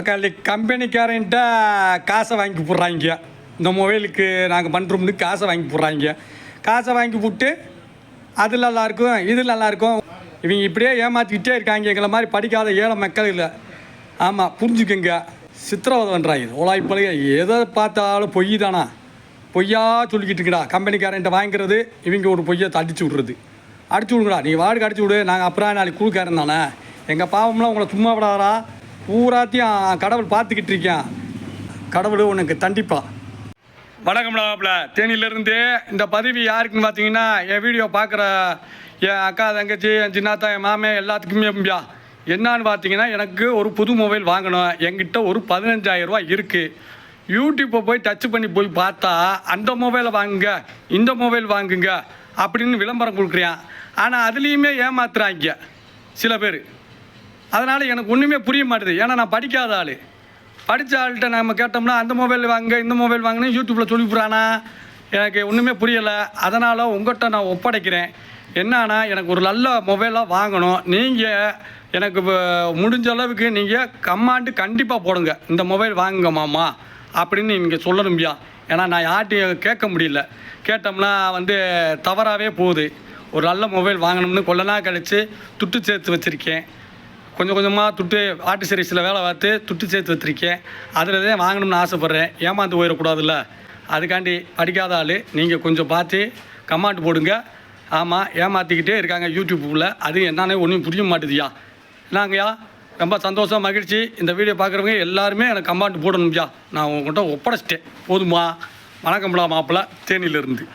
அக்கா கம்பெனிக்காரன்ட்ட காசை வாங்கி போடுறாங்க. இந்த மொபைலுக்கு நாங்கள் பண்ணுறோம்னு காசை வாங்கி போடுறாங்க. காசை வாங்கி போட்டு அது நல்லாயிருக்கும் இது நல்லாயிருக்கும் இவங்க இப்படியே ஏமாற்றிக்கிட்டே இருக்காங்க எங்களை மாதிரி படிக்காத ஏழை மக்கள் இல்லை ஆமாம் புரிஞ்சுக்கங்க. சித்திரவதை பண்ணுறாங்க உலாய்ப்பழைய எதை பார்த்தாலும் பொய் தானா? பொய்யா சொல்லிக்கிட்டு இருக்கடா. கம்பெனிக்காரன்ட்ட வாங்கிக்கிறது இவங்க ஒரு பொய்யை அடிச்சு விட்றது. அடிச்சு விடுங்கடா. நீ வாடகை அடிச்சு விடு. நாங்கள் அப்புறம் நாளைக்கு கூழுக்காரன் தானே. எங்கள் பாவம்லாம் உங்களை சும்மா விடாதா பூராத்தையும் கடவுள் பார்த்துக்கிட்டு இருக்கேன் கடவுள் உனக்கு தண்டிப்பா. வணக்கம் மாப்பிள. தேனியிலேருந்து இந்த பதவி யாருக்குன்னு பார்த்தீங்கன்னா என் வீடியோ பார்க்குற என் அக்கா தங்கச்சி என் சின்னாத்தா என் மாமே எல்லாத்துக்குமேம்பியா என்னான்னு பார்த்தீங்கன்னா எனக்கு ஒரு புது மொபைல் வாங்கணும். என்கிட்ட ஒரு 15000 இருக்குது யூடியூப்பை போய் டச் பண்ணி போய் பார்த்தா அந்த மொபைலை வாங்குங்க இந்த மொபைல் வாங்குங்க அப்படின்னு விளம்பரம் கொடுக்குறியான் ஆனால் அதுலேயுமே ஏமாத்துறாங்க. சில பேர். அதனால் எனக்கு ஒன்றுமே புரிய மாட்டுது. ஏன்னா நான் படிக்காத ஆள். படித்த ஆள்கிட்ட நம்ம கேட்டோம்னா அந்த மொபைல் வாங்க இந்த மொபைல் வாங்கன்னு யூடியூப்பில் சொல்லிவிட்றானா எனக்கு ஒன்றுமே புரியலை. அதனால் உங்கள்கிட்ட நான் ஒப்படைக்கிறேன். என்னன்னா எனக்கு ஒரு நல்ல மொபைலாக வாங்கணும். நீங்கள் எனக்கு முடிஞ்ச அளவுக்கு நீங்கள் கமாண்டு கண்டிப்பாக போடுங்க. இந்த மொபைல் வாங்குங்க மாமா அப்படின்னு நீங்கள் சொல்லணும்பியா ஏன்னா நான் யார்ட்டையும் கேட்க முடியல. கேட்டோம்னா வந்து தவறாகவே போகுது. ஒரு நல்ல மொபைல் வாங்கணும்னு கொஞ்ச நாள் கழித்து துட்டு சேர்த்து வச்சுருக்கேன். கொஞ்சம் கொஞ்சமாக துட்டு ஆட்டு சர்வீஸில் வேலை பார்த்து துட்டு சேர்த்து வச்சுருக்கேன். அதில் தான் வாங்கணும்னு ஆசைப்பட்றேன். ஏமாந்து போயிடக்கூடாதுல்ல. அதுக்காண்டி படிக்காத ஆள் நீங்கள் கொஞ்சம் பார்த்து கமாண்ட் போடுங்க. ஆமாம் ஏமாற்றிக்கிட்டே இருக்காங்க யூடியூப்புக்குள்ள அது என்னன்னே ஒன்றும் புரிய மாட்டுதுயா? என்னங்கய்யா? ரொம்ப சந்தோஷம் மகிழ்ச்சி. இந்த வீடியோ பார்க்குறவங்க எல்லாருமே எனக்கு கமாண்ட் போடணும்யா. நான் உங்கள்கிட்ட ஒப்படைச்சிட்டேன். போதுமா? வணக்கம்டா மாப்பிள்ளை தேனியிலிருந்து.